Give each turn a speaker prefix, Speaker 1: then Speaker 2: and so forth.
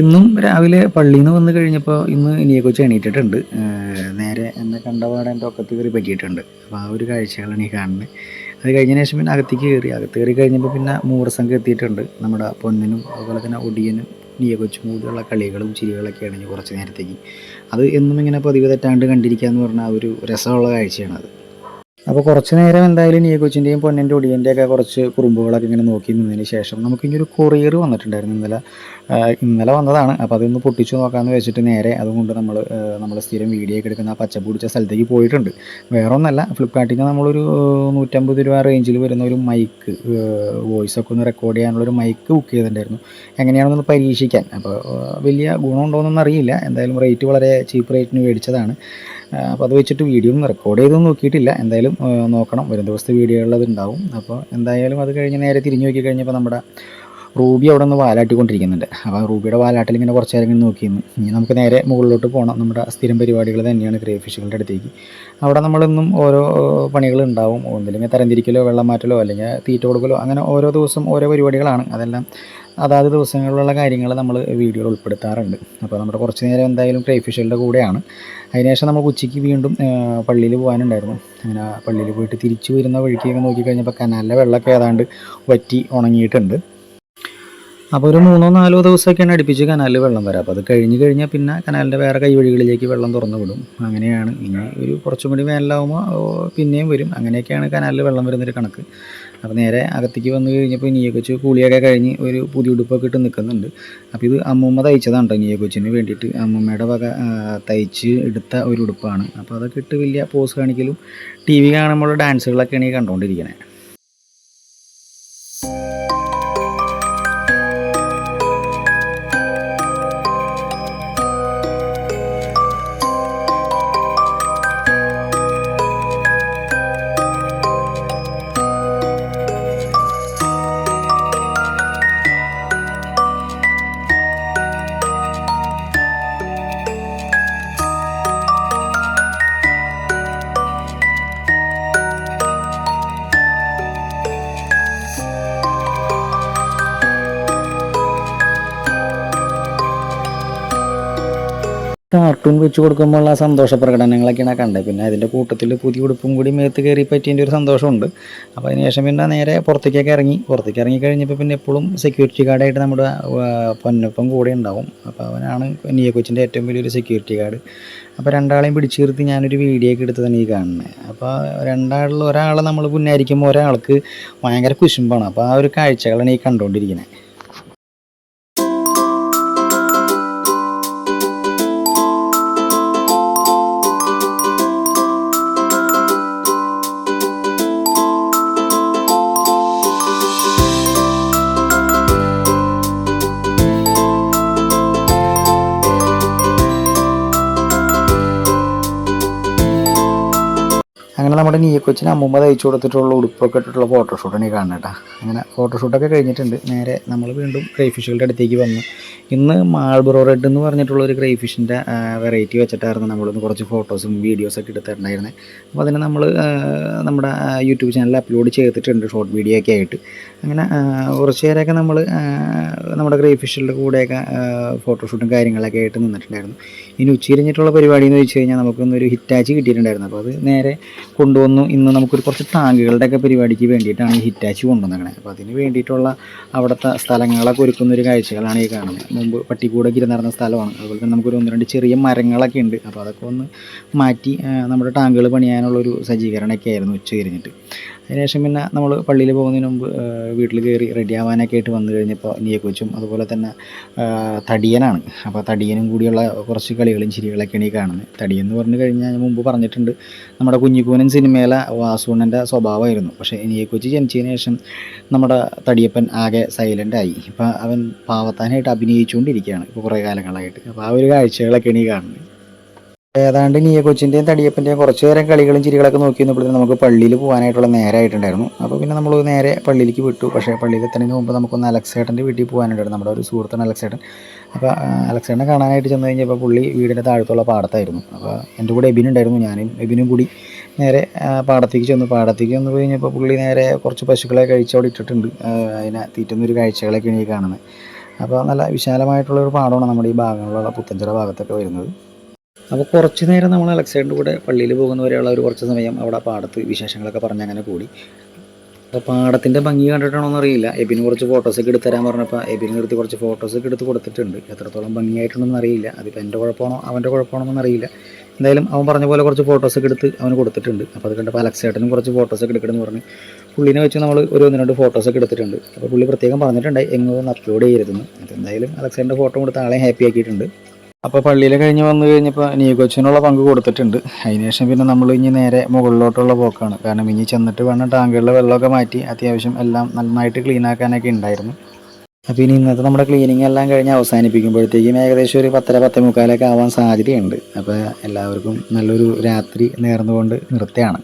Speaker 1: ഇന്നും രാവിലെ പള്ളിയിൽ നിന്ന് വന്നു കഴിഞ്ഞപ്പോൾ ഇന്ന് ഇനിയെ കൊച്ചു എണീറ്റിട്ടുണ്ട്. നേരെ എന്നെ കണ്ടപാടെ എന്റെ ഒക്കത്ത് കയറി പറ്റിയിട്ടുണ്ട്. അപ്പോൾ ആ ഒരു കാഴ്ചകളാണ് ഈ കാണുന്നത് അത് കഴിഞ്ഞതിന് ശേഷം പിന്നെ അകത്തേക്ക് കയറി. അകത്ത് കയറി കഴിഞ്ഞപ്പോൾ പിന്നെ മൂറസംഘം എത്തിയിട്ടുണ്ട്. നമ്മുടെ പൊന്നിനും അതുപോലെ തന്നെ ഒടിയനും ഇനിയെ കൊച്ചും കൂടിയുള്ള കളികളും ചിരികളൊക്കെയാണ് കുറച്ച് നേരത്തേക്ക്. അത് എന്നും ഇങ്ങനെ പതിവ് തെറ്റാണ്ട് കണ്ടിരിക്കുക എന്ന് പറഞ്ഞാൽ ഒരു രസമുള്ള കാഴ്ചയാണത് അപ്പോൾ കുറച്ച് നേരം എന്തായാലും നീയ കൊച്ചിന്റെയും പൊന്നിന്റെ ഒടിയന്റെ ഒക്കെ കുറച്ച് കുറുമ്പുകളൊക്കെ ഇങ്ങനെ നോക്കി നിന്നതിന് ശേഷം നമുക്ക് ഇനി ഒരു കൊറിയർ വന്നിട്ടുണ്ടായിരുന്നു ഇന്നലെ. ഇന്നലെ വന്നതാണ്. അപ്പോൾ അതൊന്ന് പൊട്ടിച്ചു നോക്കാമെന്ന് വെച്ചിട്ട് നേരെ അതുകൊണ്ട് നമ്മൾ നമ്മൾ സ്ഥിരം വീഡിയോ ഒക്കെ എടുക്കുന്ന ആ സ്ഥലത്തേക്ക് പോയിട്ടുണ്ട്. വേറെ ഒന്നല്ല ഫ്ലിപ്കാർട്ടിൽ നിന്ന് നമ്മളൊരു നൂറ്റമ്പത് രൂപ റേഞ്ചിൽ വരുന്ന ഒരു മൈക്ക് വോയിസ് ഒക്കെ ഒന്ന് റെക്കോർഡ് ചെയ്യാനുള്ള ഒരു മൈക്ക് ബുക്ക് ചെയ്തിട്ടുണ്ടായിരുന്നു. എങ്ങനെയാണെന്നൊന്ന് പരീക്ഷിക്കാൻ. അപ്പോൾ വലിയ ഗുണമുണ്ടോയെന്നൊന്നും അറിയില്ല. എന്തായാലും റേറ്റ് വളരെ ചീപ്പ് റേറ്റിന് മേടിച്ചതാണ്. അപ്പോൾ അത് വെച്ചിട്ട് വീഡിയോ ഒന്നും റെക്കോർഡ് ചെയ്തൊന്നും നോക്കിയിട്ടില്ല. എന്തായാലും നോക്കണം. വരും ദിവസത്തെ വീഡിയോകളിൽ അത് ഉണ്ടാവും അപ്പോൾ എന്തായാലും അത് കഴിഞ്ഞ് നേരെ തിരിഞ്ഞു നോക്കി കഴിഞ്ഞപ്പോൾ നമ്മുടെ റൂബി അവിടെ നിന്ന് വാലാട്ടിക്കൊണ്ടിരിക്കുന്നുണ്ട്. അപ്പോൾ റൂബിയുടെ വാലാട്ടിൽ ഇങ്ങനെ കുറച്ച് നേരം ഇങ്ങനെ നോക്കിയിരുന്നു. ഇനി നമുക്ക് നേരെ മുകളിലോട്ട് പോകണം നമ്മുടെ സ്ഥിരം പരിപാടികൾ തന്നെയാണ് ഗ്രേ ഫിഷുകളുടെ അടുത്തേക്ക്. അവിടെ നമ്മളെന്നും ഓരോ പണികൾ ഉണ്ടാവും. തരംതിരിക്കലോ വെള്ളം മാറ്റലോ അല്ലെങ്കിൽ തീറ്റ കൊടുക്കലോ അങ്ങനെ ഓരോ ദിവസം ഓരോ പരിപാടികളാണ്. അതെല്ലാം അതാത് ദിവസങ്ങളിലുള്ള കാര്യങ്ങൾ നമ്മൾ വീഡിയോയിൽ ഉൾപ്പെടുത്താറുണ്ട്. അപ്പോൾ നമ്മുടെ കുറച്ച് നേരം എന്തായാലും ക്രൈഫിഷുകളുടെ കൂടെയാണ്. അതിനുശേഷം നമ്മൾ ഉച്ചയ്ക്ക് വീണ്ടും പള്ളിയിൽ പോകാനുണ്ടായിരുന്നു. അങ്ങനെ പള്ളിയിൽ പോയിട്ട് തിരിച്ചു വരുന്ന വഴിക്കൊക്കെ നോക്കിക്കഴിഞ്ഞപ്പോൾ കനാലിലെ വെള്ളമൊക്കെ ഏതാണ്ട് വറ്റി ഉണങ്ങിയിട്ടുണ്ട്. അപ്പോൾ ഒരു മൂന്നോ നാലോ ദിവസമൊക്കെയാണ് അടുപ്പിച്ച് കനാലിൽ വെള്ളം വരാം. അപ്പോൾ അത് കഴിഞ്ഞ് കഴിഞ്ഞാൽ പിന്നെ കനാലിന്റെ വേറെ കൈവഴികളിലേക്ക് വെള്ളം തുറന്നു വിടും. അങ്ങനെയാണ്. ഇനി ഒരു കുറച്ചും കൂടി വേനലാവുമ്പോൾ പിന്നെയും വരും. അങ്ങനെയൊക്കെയാണ് കനാലിൽ വെള്ളം വരുന്നൊരു കണക്ക്. അപ്പോൾ നേരെ അകത്തേക്ക് വന്നു കഴിഞ്ഞപ്പോൾ നീയെ കൊച്ച് കൂളിയൊക്കെ കഴിഞ്ഞ് ഒരു പുതിയ ഉടുപ്പൊക്കെ ഇട്ട് നിൽക്കുന്നുണ്ട്. അപ്പോൾ ഇത് അമ്മൂമ്മ തയ്ച്ചതാണ് കേട്ടോ നീയെ കൊച്ചിന് വേണ്ടിയിട്ട്. അമ്മൂമ്മയുടെ വക തയ്ച്ച് എടുത്ത ഒരു ഉടുപ്പാണ്. അപ്പോൾ അതൊക്കെ ഇട്ട് വലിയ പോസ് കാണിക്കലും ടി വി കാണുമ്പോൾ ഡാൻസുകളൊക്കെയാണ് ഈ കണ്ടുകൊണ്ടിരിക്കുന്നത് കാർട്ടൂൺ വെച്ച് കൊടുക്കുമ്പോൾ ആ സന്തോഷ പ്രകടനങ്ങളൊക്കെയാണ് കണ്ടത്. പിന്നെ അതിന്റെ കൂട്ടത്തിൽ പുതിയ ഉടുപ്പും കൂടി മേത്ത് കയറി പറ്റിയതിന്റെ ഒരു സന്തോഷമുണ്ട്. അപ്പോൾ അതിനുശേഷം പിന്നെ നേരെ പുറത്തേക്കൊക്കെ ഇറങ്ങി. പുറത്തേക്ക് ഇറങ്ങി കഴിഞ്ഞപ്പോൾ പിന്നെ എപ്പോഴും സെക്യൂരിറ്റി ഗാർഡായിട്ട് നമ്മുടെ പൊന്നൊപ്പം പൊന്നപ്പം കൂടെ ഉണ്ടാവും. അപ്പോൾ അവനാണ് നിയ കൊച്ചിന്റെ ഏറ്റവും വലിയൊരു സെക്യൂരിറ്റി ഗാർഡ് അപ്പോൾ രണ്ടാളെയും പിടിച്ചു നിർത്തി ഞാനൊരു വീഡിയോ ഒക്കെ എടുത്തതാണ് ഈ കാണുന്നത്. അപ്പോൾ രണ്ടാളിൽ ഒരാളെ നമ്മൾ പുന്നായിരിക്കുമ്പോൾ ഒരാൾക്ക് ഭയങ്കര കുശുമ്പാണ്. അപ്പോൾ ആ ഒരു കാഴ്ചകളാണ് ഈ കണ്ടുകൊണ്ടിരിക്കുന്നത്. അങ്ങനെ നമ്മുടെ നീയ കൊച്ചിന് അമ്മൂമ്മ തയ്ച്ചു കൊടുത്തിട്ടുള്ള ഉടുപ്പൊക്കെ ഇട്ടിട്ടുള്ള ഫോട്ടോഷൂട്ടാണ് ഈ കാണുന്നത് കേട്ടോ അങ്ങനെ ഫോട്ടോഷൂട്ടൊക്കെ കഴിഞ്ഞിട്ടുണ്ട്. നേരെ നമ്മൾ വീണ്ടും ക്രൈ ഫിഷുകളുടെ അടുത്തേക്ക് വന്നു. ഇന്ന് മാൾബ്രോ റെഡ് എന്ന് പറഞ്ഞിട്ടുള്ള ഒരു ക്രൈ ഫിഷിന്റെ വെറൈറ്റി വെച്ചിട്ടായിരുന്നു നമ്മളിന്ന് കുറച്ച് ഫോട്ടോസും വീഡിയോസൊക്കെ എടുത്തിട്ടുണ്ടായിരുന്നത് അപ്പോൾ അതിനെ നമ്മൾ നമ്മുടെ യൂട്യൂബ് ചാനലിൽ അപ്ലോഡ് ചെയ്തിട്ടുണ്ട് ഷോർട്ട് വീഡിയോ ഒക്കെ ആയിട്ട്. അങ്ങനെ കുറച്ച് നേരമൊക്കെ നമ്മൾ നമ്മുടെ ക്രൈ ഫിഷുകളുടെ കൂടെയൊക്കെ ഫോട്ടോഷൂട്ടും കാര്യങ്ങളൊക്കെ ആയിട്ട് നിന്നിട്ടുണ്ടായിരുന്നു. ഇനി ഉച്ചിരിഞ്ഞിട്ടുള്ള പരിപാടി എന്ന് വെച്ച് കഴിഞ്ഞാൽ നമുക്കൊന്നൊരു ഹിറ്റാച്ച് കിട്ടിയിട്ടുണ്ടായിരുന്നു. അപ്പോൾ അത് നേരെ കൊണ്ടുവന്നു. ഇന്ന് നമുക്കൊരു കുറച്ച് ടാങ്കുകളുടെ ഒക്കെ പരിപാടിക്ക് വേണ്ടിയിട്ടാണ് ഈ ഹിറ്റാച്ച് കൊണ്ടുവന്നേക്കണത് അപ്പോൾ അതിന് വേണ്ടിയിട്ടുള്ള അവിടുത്തെ സ്ഥലങ്ങളൊക്കെ ഒരുക്കുന്നൊരു കാഴ്ചകളാണ് ഈ കാണുന്നത് മുമ്പ് പട്ടിക്കൂടൊക്കെ ഇരുന്നിരുന്ന സ്ഥലമാണ്. അതുപോലെ തന്നെ നമുക്കൊരു ഒന്ന് രണ്ട് ചെറിയ മരങ്ങളൊക്കെ ഉണ്ട്. അപ്പോൾ അതൊക്കെ ഒന്ന് മാറ്റി നമ്മുടെ ടാങ്കുകൾ പണിയാനുള്ളൊരു സജ്ജീകരണമൊക്കെ ആയിരുന്നു ഉച്ച കഴിഞ്ഞിട്ട് അതിനുശേഷം പിന്നെ നമ്മൾ പള്ളിയിൽ പോകുന്നതിന് മുമ്പ് വീട്ടിൽ കയറി റെഡി ആവാനൊക്കെ ആയിട്ട് വന്നു കഴിഞ്ഞപ്പോൾ നീയക്കൊച്ചും അതുപോലെ തന്നെ തടിയനാണ്. അപ്പോൾ തടിയനും കൂടിയുള്ള കുറച്ച് കളികളും ചിരികളൊക്കെയാണ് ഈ കാണുന്നത്. തടിയെന്ന് പറഞ്ഞു കഴിഞ്ഞാൽ ഞാൻ മുമ്പ് പറഞ്ഞിട്ടുണ്ട് നമ്മുടെ കുഞ്ഞിക്കൂനൻ സിനിമയിലെ വാസുണ്ണന്റെ സ്വഭാവമായിരുന്നു. പക്ഷേ നീയെ കൊച്ചു ജനിച്ചതിന് ശേഷം നമ്മുടെ തടിയപ്പൻ ആകെ സൈലന്റ് ആയി. ഇപ്പം അവൻ പാവത്താനായിട്ട് അഭിനയിച്ചുകൊണ്ടിരിക്കുകയാണ് ഇപ്പോൾ കുറേ കാലങ്ങളായിട്ട്. അപ്പോൾ ആ ഒരു കാഴ്ചകളൊക്കെയാണ് ഈ കാണുന്നത്. ഏതാണ്ട് നീയ കൊച്ചിന്റെയും തടിയപ്പന്റെയും കുറച്ച് നേരം കളികളും ചിരികളൊക്കെ നോക്കി നിന്നപ്പോഴത്തേനും നമുക്ക് പള്ളിയിൽ പോകാനായിട്ടുള്ള നേരമായിട്ടുണ്ടായിരുന്നു അപ്പോൾ പിന്നെ നമ്മൾ നേരെ പള്ളിയിലേക്ക് വിട്ടു. പക്ഷേ പള്ളിയിൽ എത്തുന്നതിന് മുമ്പ് നമുക്കൊന്ന് അലക്സേട്ടന്റെ വീട്ടിൽ പോകാനുണ്ടായിരുന്നു. നമ്മുടെ ഒരു സുഹൃത്താണ് അലക്സേട്ടൻ. അപ്പോൾ അലക്സേട്ടനെ കാണാനായിട്ട് ചെന്ന് കഴിഞ്ഞപ്പോൾ പുള്ളി വീടിന്റെ താഴത്തുള്ള പാടത്തായിരുന്നു. അപ്പോൾ എന്റെ കൂടെ എബിൻ ഉണ്ടായിരുന്നു. ഞാനും എബിനും കൂടി നേരെ പാടത്തേക്ക് ചെന്നു. പാടത്തേക്ക് ചെന്ന് കഴിഞ്ഞപ്പോൾ പുള്ളി നേരെ കുറച്ച് പശുക്കളെ കഴിച്ച് അവിടെ ഇട്ടിട്ടുണ്ട്. അതിനെ തീറ്റുന്നൊരു കാഴ്ചകളൊക്കെയാണ് ഈ കാണുന്നത്. അപ്പോൾ നല്ല വിശാലമായിട്ടുള്ള ഒരു പാടമാണ് നമ്മുടെ ഈ ഭാഗങ്ങളിലുള്ള പുത്തഞ്ചിറ ഭാഗത്തൊക്കെ വരുന്നത്. അപ്പോൾ കുറച്ച് നേരം നമ്മൾ അലക്സൈഡിന്റെ കൂടെ പള്ളിയിൽ പോകുന്നവരെയുള്ള ഒരു കുറച്ച് സമയം അവിടെ പാടത്ത് വിശേഷങ്ങളൊക്കെ പറഞ്ഞ് അങ്ങനെ കൂടി. അപ്പോൾ പാടത്തിന്റെ ഭംഗി കണ്ടിട്ടാണോ അറിയില്ല. എബിന് കുറച്ച് ഫോട്ടോസൊക്കെ എടുത്ത് തരാൻ പറഞ്ഞപ്പോൾ എബിന് നിർത്തി കുറച്ച് ഫോട്ടോസൊക്കെ എടുത്ത് കൊടുത്തിട്ടുണ്ട്. എത്രത്തോളം ഭംഗിയായിട്ടുണ്ടെന്ന് അറിയില്ല. അതിപ്പോൾ എന്റെ കുഴപ്പമാണോ അവന്റെ കുഴപ്പമാണോ എന്നറിയില്ല എന്തായാലും അവൻ പറഞ്ഞ പോലെ കുറച്ച് ഫോട്ടോസൊക്കെ എടുത്ത് അവന് കൊടുത്തിട്ടുണ്ട്. അപ്പോൾ അത് കണ്ടപ്പോൾ അലക്സേട്ടനും കുറച്ച് ഫോട്ടോസൊക്കെ എടുക്കണമെന്ന് പറഞ്ഞ് പുള്ളിനെ വെച്ച് നമ്മൾ ഒരു ഒന്ന് രണ്ട് ഫോട്ടോസൊക്കെ എടുത്തിട്ടുണ്ട്. അപ്പോൾ പുള്ളി പ്രത്യേകം പറഞ്ഞിട്ടുണ്ടായി എങ്ങോ ഒന്ന് അപ്ലോഡ് ചെയ്യരുതെന്ന്. അതെന്തായാലും അലക്സേട്ടന്റെ ഫോട്ടോ കൊടുത്ത് ആളെ ഹാപ്പി ആക്കിയിട്ടുണ്ട്. അപ്പോൾ പള്ളിയിൽ കഴിഞ്ഞ് വന്നു കഴിഞ്ഞപ്പോൾ നീകൊച്ചിനുള്ള പങ്ക് കൊടുത്തിട്ടുണ്ട്. അതിനുശേഷം പിന്നെ നമ്മൾ ഇനി നേരെ മുകളിലോട്ടുള്ള പോക്കാണ്. കാരണം ഇനി ചെന്നിട്ട് വേണം ടാങ്കുകളിലെ വെള്ളമൊക്കെ മാറ്റി അത്യാവശ്യം എല്ലാം നന്നായിട്ട് ക്ലീൻ ആക്കാനൊക്കെ ഉണ്ടായിരുന്നു അപ്പോൾ ഇനി ഇന്നത്തെ നമ്മുടെ ക്ലീനിങ് എല്ലാം കഴിഞ്ഞ് അവസാനിപ്പിക്കുമ്പോഴത്തേക്കും ഏകദേശം ഒരു പത്തര പത്തേ മുക്കാലൊക്കെ ആവാൻ സാധ്യതയുണ്ട്. അപ്പോൾ എല്ലാവർക്കും നല്ലൊരു രാത്രി നേർന്നുകൊണ്ട് നിർത്തുകയാണ്.